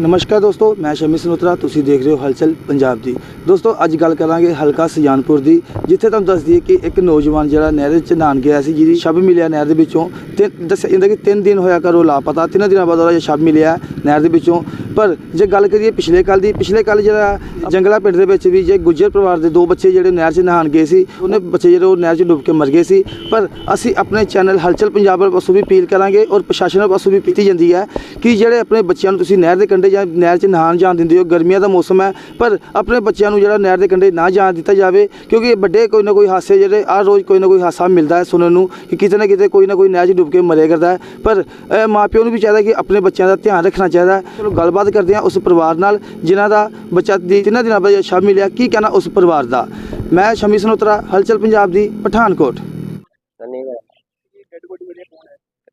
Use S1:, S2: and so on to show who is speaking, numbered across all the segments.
S1: ਨਮਸਕਾਰ ਦੋਸਤੋ, ਮੈਂ ਸ਼ਮੀ ਸਨੋਤਰਾ ਤੁਸੀਂ ਦੇਖ ਰਹੇ ਹੋ ਹਲਚਲ ਪੰਜਾਬ ਦੀ। ਦੋਸਤੋ, ਅੱਜ ਗੱਲ ਕਰਾਂਗੇ ਹਲਕਾ ਸੁਜਾਨਪੁਰ ਦੀ, ਜਿੱਥੇ ਤੁਹਾਨੂੰ ਦੱਸ ਦਈਏ ਕਿ ਇੱਕ ਨੌਜਵਾਨ ਜਿਹੜਾ ਨਹਿਰ 'ਚ ਨਹਾਉਣ ਗਿਆ ਸੀ, ਜਿਹਦੀ ਸ਼ਬ ਮਿਲਿਆ ਨਹਿਰ ਦੇ ਵਿੱਚੋਂ। ਤੇ ਦੱਸਿਆ ਜਾਂਦਾ ਕਿ 3 ਦਿਨ ਹੋਇਆ ਕਰੋ ਲਾਪਤਾ, ਤਿੰਨ ਦਿਨਾਂ ਬਾਅਦ ਉਹਦਾ ਸ਼ਬ ਮਿਲਿਆ ਨਹਿਰ ਦੇ ਵਿੱਚੋਂ। ਪਰ ਜੇ ਗੱਲ ਕਰੀਏ ਪਿਛਲੇ ਕੱਲ ਦੀ, ਪਿਛਲੇ ਕੱਲ ਜਿਹੜਾ ਜੰਗਲਾ ਪਿੰਡ ਦੇ ਵਿੱਚ ਵੀ ਜੇ ਗੁੱਜਰ ਪਰਿਵਾਰ ਦੇ ਦੋ ਬੱਚੇ ਜਿਹੜੇ ਨਹਿਰ 'ਚ ਨਹਾਉਣ ਗਏ ਸੀ, ਉਹਨੇ ਬੱਚੇ ਜਿਹੜੇ ਉਹ ਨਹਿਰ 'ਚ ਡੁੱਬ ਕੇ ਮਰ ਗਏ ਸੀ। ਪਰ ਅਸੀਂ ਆਪਣੇ ਚੈਨਲ ਹਲਚਲ ਪੰਜਾਬ ਵੱਲ ਪਾਸੋਂ ਵੀ ਅਪੀਲ ਕਰਾਂਗੇ ਔਰ ਪ੍ਰਸ਼ਾਸਨ ਵੱਲ ਪਾਸੋਂ ਵੀ ਕੀਤੀ ਜਾਂਦੀ ਹੈ ਕਿ ਜਿਹੜੇ ਆਪਣੇ ਬੱਚਿਆਂ ਨੂੰ ਤੁਸੀਂ ਨਹਿਰ ਦੇ ਕੰਢੇ ਜਾਂ ਨਹਿਰ 'ਚ ਨਹਾਉਣ ਜਾਣ ਦਿੰਦੇ ਹੋ ਗਰਮੀਆਂ ਦਾ ਮੌਸਮ ਹੈ ਪਰ ਆਪਣੇ ਬੱਚਿਆਂ ਨੂੰ ਜਿਹੜਾ ਨਹਿਰ ਦੇ ਕੰਢੇ ਨਾ ਜਾਣ ਦਿੱਤਾ ਜਾਵੇ ਕਿਉਂਕਿ ਵੱਡੇ ਕੋਈ ਨਾ ਕੋਈ ਹਾਸੇ ਜਿਹੜੇ ਆ ਰੋਜ਼ ਕੋਈ ਨਾ ਕੋਈ ਹਾਸਾ ਮਿਲਦਾ ਹੈ ਸੁਣਨ ਨੂੰ ਕਿ ਕਿਤੇ ਨਾ ਕਿਤੇ ਕੋਈ ਨਾ ਕੋਈ ਨਹਿਰ 'ਚ ਡੁੱਬ ਕੇ ਮਰਿਆ ਕਰਦਾ ਪਰ ਅਹ, ਮਾਪਿਆਂ ਨੂੰ ਵੀ ਚਾਹੀਦਾ ਕਿ ਆਪਣੇ ਬੱਚਿਆਂ ਦਾ ਧਿਆਨ ਰੱਖਣਾ ਚਾਹੀਦਾ ਚਲੋ ਗੱਲਬਾਤ ਕਰਦੇ ਹਾਂ ਉਸ ਪਰਿਵਾਰ ਨਾਲ ਜਿਨ੍ਹਾਂ ਦਾ ਬੱਚਾ ਦੀ ਤਿੰਨਾਂ ਦਿਨਾਂ ਬਾਅਦ ਸ਼ਾਮ ਮਿਲਿਆ ਕੀ ਕਹਿਣਾ ਉਸ ਪਰਿਵਾਰ ਦਾ? ਮੈਂ ਸ਼ਮੀ ਸਨੋਤਰਾ ਹਲਚਲ ਪੰਜਾਬ ਦੀ ਪਠਾਨਕੋਟ।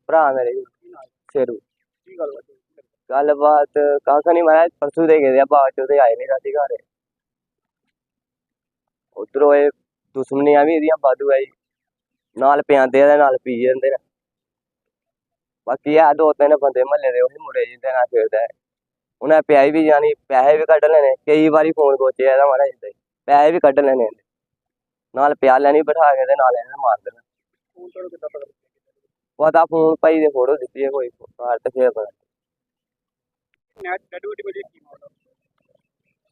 S2: ਭਰਾ ਮੇਰੇ ਸ਼ੇਰੂ ਗੱਲਬਾਤ ਕਾਕਾ ਨਹੀਂ ਮਾਰਾ ਪਰਸੋਂ ਦੇ ਗਏ ਆ ਬਾਅਦ ਚ ਉਹਦੇ ਆਏ ਨਹੀਂ ਸਾਡੀ ਘਰ ਉਧਰੋਂ ਇਹ ਦੁਸ਼ਮਣੀਆਂ ਵੀ ਇਹਦੀਆਂ ਵਾਧੂ ਆ ਜੀ ਨਾਲ ਪਿਆਂਦੇ ਆ ਤੇ ਨਾਲ ਪੀ ਜਾਂਦੇ ਨੇ ਬਾਕੀ ਆ ਦੋ ਤਿੰਨ ਬੰਦੇ ਮਹੱਲੇ ਦੇ ਉਹੀ ਮੁੰਡੇ ਜਿਹਦੇ ਨਾਲ ਖੇਡਦਾ ਉਹਨੇ ਪਿਆਈ ਵੀ ਜਾਣੀ ਪੈਸੇ ਵੀ ਕੱਢ ਲੈਣੇ ਕਈ ਵਾਰੀ ਫੋਨ ਕੋਚਿਆ ਇਹਦਾ ਮਾੜਾ ਜਿਹਾ ਪੈਸੇ ਵੀ ਕੱਢ ਲੈਣੇ। ਨਾਲ ਪਿਆ ਲੈਣੀ ਬਿਠਾ ਕੇ ਤੇ ਨਾਲ ਇਹਨੇ ਮਾਰ ਦੇਣਾ ਪਤਾ ਫੋਨ ਭਾਈ ਦੇ ਫੋਟੋ ਦਿੱਤੀ ਹੈ ਕੋਈ ਘਰ ਤੇ ਫੇਰ ਪਤਾ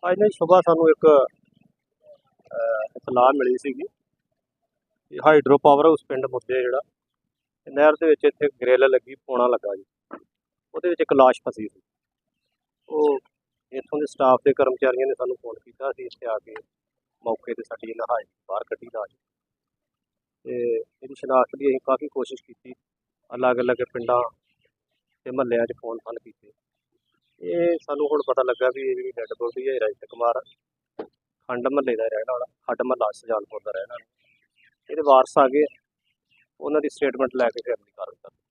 S3: ਅੱਜ ਨਾ ਸਵੇਰ ਸਾਨੂੰ ਇੱਕ ਅਹ, ਇਤਲਾਹ ਮਿਲੀ ਸੀਗੀ ਹਾਈਡਰੋ ਪਾਵਰ ਹਾਊਸ ਪਿੰਡ ਮੁੱਦੇ ਜਿਹੜਾ। ਨਹਿਰ ਦੇ ਵਿੱਚ ਇੱਥੇ ਗ੍ਰਿਲ ਲੱਗੀ ਪੋਣਾ ਲੱਗਾ ਜੀ। ਉਹਦੇ ਵਿੱਚ ਇੱਕ ਲਾਸ਼ ਫਸੀ ਸੀ। ਉਹ ਇੱਥੋਂ ਦੇ ਸਟਾਫ ਦੇ ਕਰਮਚਾਰੀਆਂ ਨੇ ਸਾਨੂੰ ਫੋਨ ਕੀਤਾ ਸੀ ਇੱਥੇ ਆ ਕੇ ਮੌਕੇ ਤੇ ਸਾਡੀ ਨਹਾਈ ਬਾਹਰ ਕੱਢੀ ਲਾਸ਼। ਤੇ ਇਹਦੀ ਸ਼ਨਾਖਤ ਲਈ ਅਸੀਂ ਕਾਫੀ ਕੋਸ਼ਿਸ਼ ਕੀਤੀ। ਅਲੱਗ-ਅਲੱਗ ਪਿੰਡਾਂ ਤੇ ਮਹੱਲਿਆਂ 'ਚ ਫੋਨ ਫਾਨ ਕੀਤੇ। ਇਹ ਸਾਨੂੰ ਹੁਣ ਪਤਾ ਲੱਗਾ ਵੀ ਇਹ ਜਿਹੜੀ ਡੈੱਡ ਬੋਡੀ ਹੈ ਰਾਜਤ ਕੁਮਾਰ ਖੰਡ ਮਹੱਲੇ ਦਾ ਰਹਿਣ ਵਾਲਾ, ਖੰਡ ਮਹੱਲਾ ਸੁਜਾਨਪੁਰ ਦਾ ਰਹਿਣ ਵਾਲਾ। ਇਹਦੇ ਵਾਰਸ ਆ ਗਏ, ਉਹਨਾਂ ਦੀ ਸਟੇਟਮੈਂਟ ਲੈ ਕੇ ਫਿਰ ਅਗਲੀ ਕਾਰਵਾਈ ਕਰਾਂਗੇ